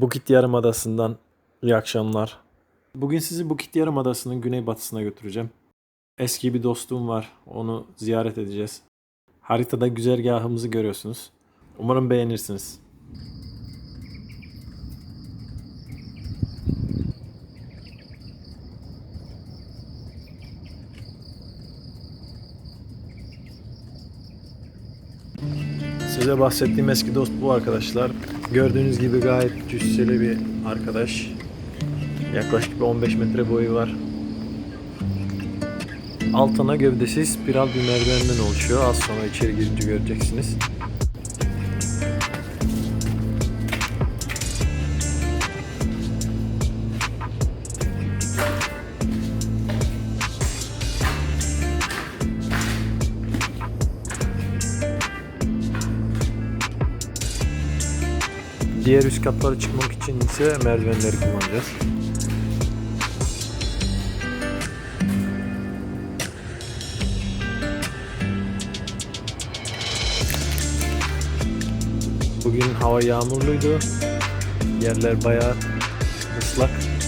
Bukit Yarımadası'ndan iyi akşamlar. Bugün sizi Bukit Yarımadası'nın güneybatısına götüreceğim. Eski bir dostum var. Onu ziyaret edeceğiz. Haritada güzergahımızı görüyorsunuz. Umarım beğenirsiniz. Size bahsettiğim eski dost bu arkadaşlar. Gördüğünüz gibi gayet cüsseli bir arkadaş. Yaklaşık bir 15 metre boyu var. Altına gövdesi spiral bir merdivenden oluşuyor. Az sonra içeri girince göreceksiniz. Diğer üst katlara çıkmak için ise merdivenleri kullanacağız. Bugün hava yağmurluydu. Yerler bayağı ıslak.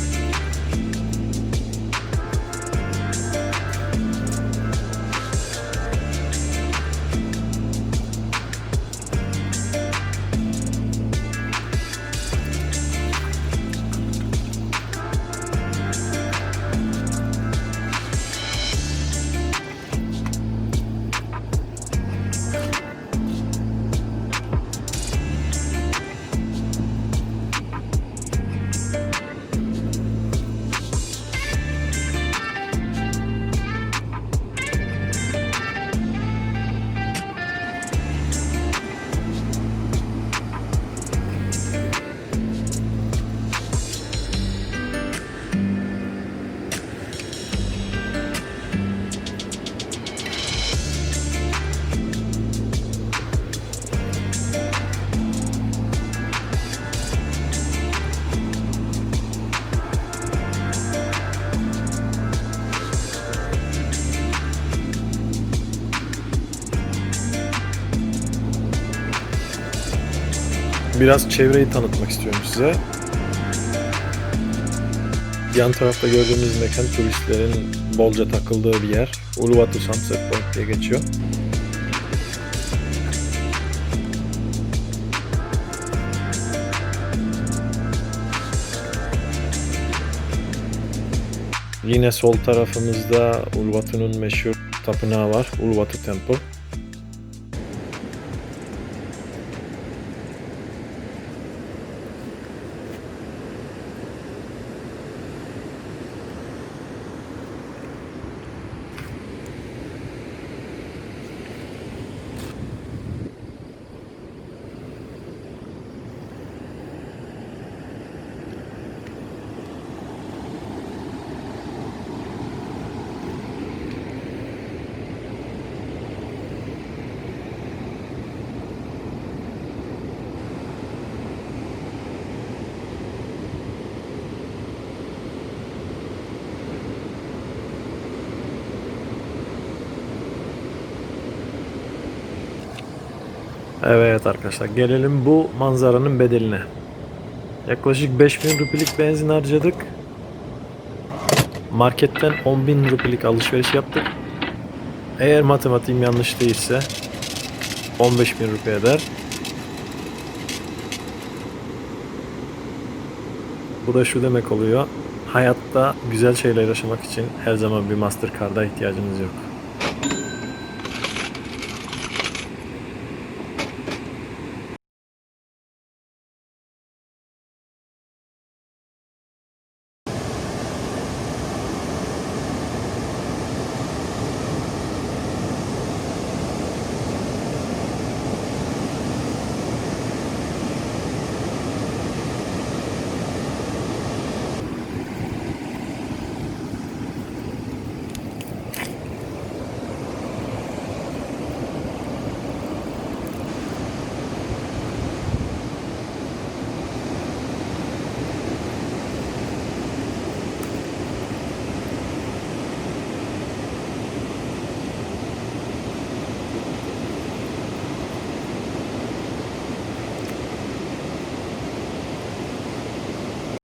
Biraz çevreyi tanıtmak istiyorum size. Yan tarafta gördüğünüz mekan turistlerin bolca takıldığı bir yer. Uluwatu Sunset Point diye geçiyor. Yine sol tarafımızda Uluwatu'nun meşhur tapınağı var. Uluwatu Temple. Evet arkadaşlar gelelim bu manzaranın bedeline. Yaklaşık 5000 rupilik benzin harcadık. Marketten 10.000 rupilik alışveriş yaptık. Eğer matematiğim yanlış değilse 15.000 rupi eder. Bu da şu demek oluyor. Hayatta güzel şeyler yaşamak için her zaman bir Mastercard'a ihtiyacınız yok.